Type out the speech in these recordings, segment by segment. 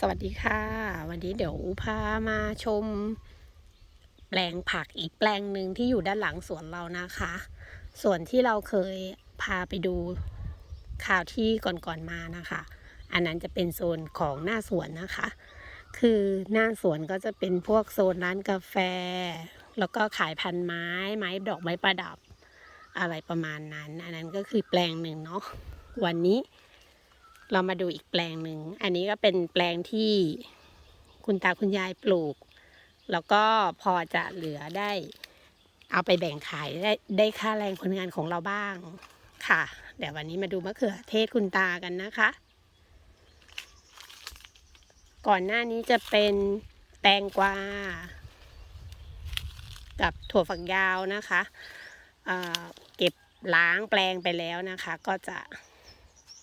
สวัสดีค่ะ วันนี้เดี๋ยวพามาชม แปลงผักอีกแปลงหนึ่งที่อยู่ด้านหลังสวนเรานะคะ ส่วนที่เราเคยพาไปดูข่าวที่ก่อนๆมานะคะ อันนั้นจะเป็นโซนของหน้าสวนนะคะ คือหน้าสวนก็จะเป็นพวกโซนร้านกาแฟ แล้วก็ขายพันไม้ไม้ดอกไม้ประดับ อะไรประมาณนั้น อันนั้นก็คือแปลงหนึ่งเนาะวันนี้ เรามาดูอีกแปลงหนึ่ง อันนี้ก็เป็นแปลงที่คุณตาคุณยายปลูก แล้วก็พอจะเหลือได้ เอาไปแบ่งขายได้ได้ค่าแรงคนงานของเราบ้างค่ะ เดี๋ยววันนี้มาดูมะเขือเทศคุณตากันนะคะ ก่อนหน้านี้จะเป็นแตงกวา กับถั่วฝักยาวนะคะเเก็บล้างแปลงไปแล้วนะคะ ก็จะ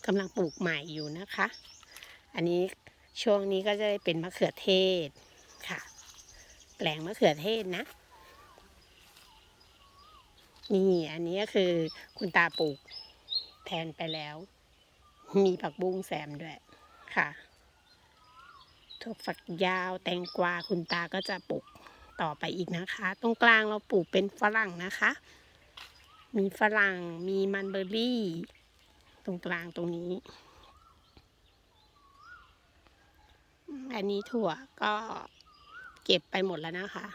กำลังปลูกใหม่อยู่นะคะ อันนี้ช่วงนี้ก็จะได้เป็นมะเขือเทศค่ะ แปลงมะเขือเทศนะ นี่อันนี้ก็คือคุณตาปลูกแทนไปแล้ว มีผักบุ้งแซมด้วยค่ะถั่วฝักยาวแตงกวาคุณตาก็จะปลูกต่อไปอีกนะคะ ตรงกลางเราปลูกเป็นฝรั่งนะคะ มีฝรั่งมีมันเบอร์รี่ ตรงกลางตรงนี้ อันนี้ถั่วก็เก็บไปหมดแล้วนะคะ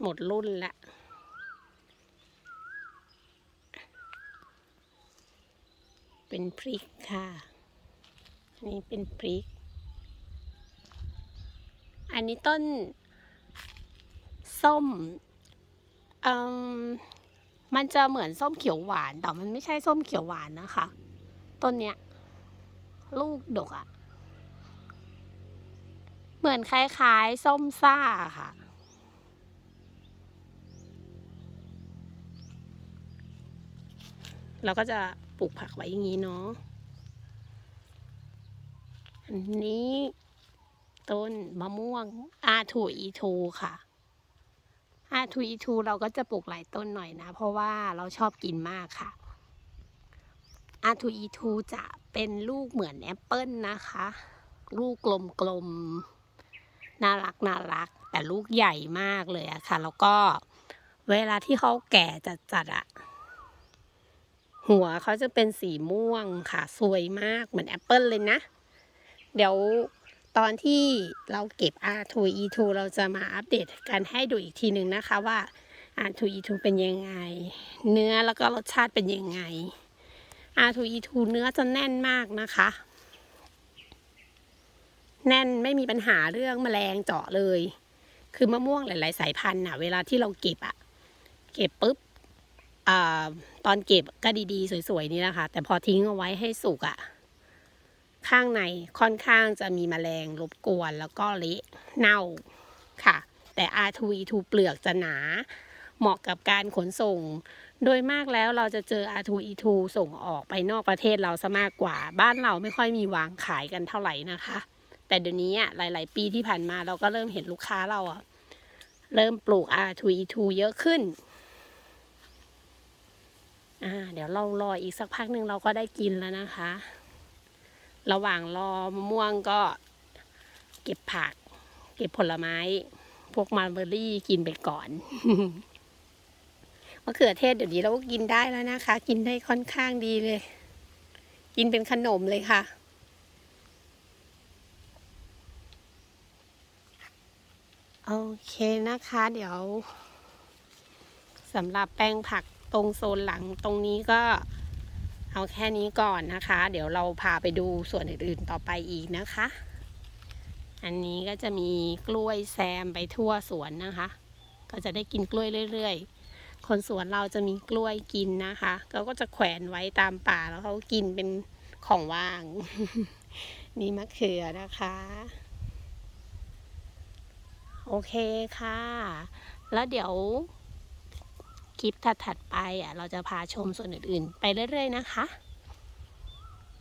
หมดรุ่นล้วเป็นพริกค่ะ อันนี้เป็นพริก อันนี้ต้น ส้มอ่มมันจะเหมือนส้มเขียวหวาน แต่มันไม่ใช่ส้มเขียวหวานนะคะ ต้นเนี้ย ลูกดกอะ่ะ เหมือนคล้ายๆ ส้มซ่าค่ะ เราก็จะปลูกผักไว้อย่างนี้เนาะอันนี้ ต้นมะม่วงอาทูอีทูค่ะอาทูอีทูเราก็จะปลูกหลายต้นหน่อยนะ เพราะว่าเราชอบกินมากค่ะ R2E2 จะเป็นลูกเหมือนแอปเปิลนะคะ ลูกกลมๆ น่ารักน่ารัก แต่ลูกใหญ่มากเลยอะค่ะ แล้วก็เวลาที่เขาแก่จัดๆอะหัวเขาจะเป็นสีม่วงค่ะ สวยมากเหมือนแอปเปิลเลยนะ เดี๋ยวตอนที่เราเก็บ R2E2 เราจะมาอัปเดตกันให้ดูอีกทีหนึ่งนะคะว่า R2E2 เป็นยังไง เนื้อแล้วก็รสชาติเป็นยังไง R2E2 เนื้อจะแน่นมากนะคะ แน่นไม่มีปัญหาเรื่องแมลงเจาะเลย คือมะม่วงหลาย ๆ สายพันธุ์น่ะ เวลาที่เราเก็บอะเก็บปุ๊บอตอนเก็บก็ดี ๆ สวย ๆ นี่นะคะ แต่พอทิ้งเอาไว้ให้สุกอะข้างในค่อนข้างจะมีแมลงรบกวนแล้วก็เละเน่าค่ะ แต่ R2E2 เปลือกจะหนา เหมาะกับการขนส่ง โดยมากแล้วเราจะเจอ R2E2 ส่งออกไปนอกประเทศเราซะมากกว่า บ้านเราไม่ค่อยมีวางขายกันเท่าไหร่นะคะ แต่เดี๋ยวนี้หลาย ๆ ปีที่ผ่านมาเราก็เริ่มเห็นลูกค้าเราอะเริ่มปลูก R2E2 เยอะขึ้นอ่าเดี๋ยวเรารออีกสักพักหนึ่งเราก็ได้กินแล้วนะคะ ระหว่างรอมะม่วงก็เก็บผัก เก็บผลไม้ พวกมันเบอรี่กินไปก่อน มะเขือเทศเดี๋ยวนี้เราก็กินได้แล้วนะคะ กินได้ค่อนข้างดีเลย กินเป็นขนมเลยค่ะ โอเคนะคะ เดี๋ยวสำหรับแปลงผักตรงโซนหลังตรงนี้ก็เอาแค่นี้ก่อนนะคะ เดี๋ยวเราพาไปดูส่วนอื่นๆต่อไปอีกนะคะ อันนี้ก็จะมีกล้วยแซมไปทั่วสวนนะคะ ก็จะได้กินกล้วยเรื่อย ๆ คนสวนเราจะมีกล้วยกินนะคะเขาก็จะแขวนไว้ตามป่าแล้วเขากินเป็นของว่าง นี่มะเขือนะคะ โอเคค่ะ แล้วเดี๋ยวคลิปถัดๆไปอะเราจะพาชมส่วนอื่นๆ ไปเรื่อยๆนะคะ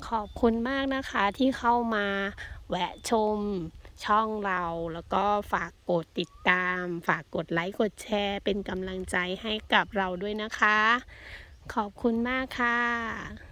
ขอบคุณมากนะคะที่เข้ามาแวะชม ช่องเรา แล้วก็ฝากกดติดตาม ฝากกดไลค์กดแชร์ เป็นกำลังใจให้กับเราด้วยนะคะ ขอบคุณมากค่ะ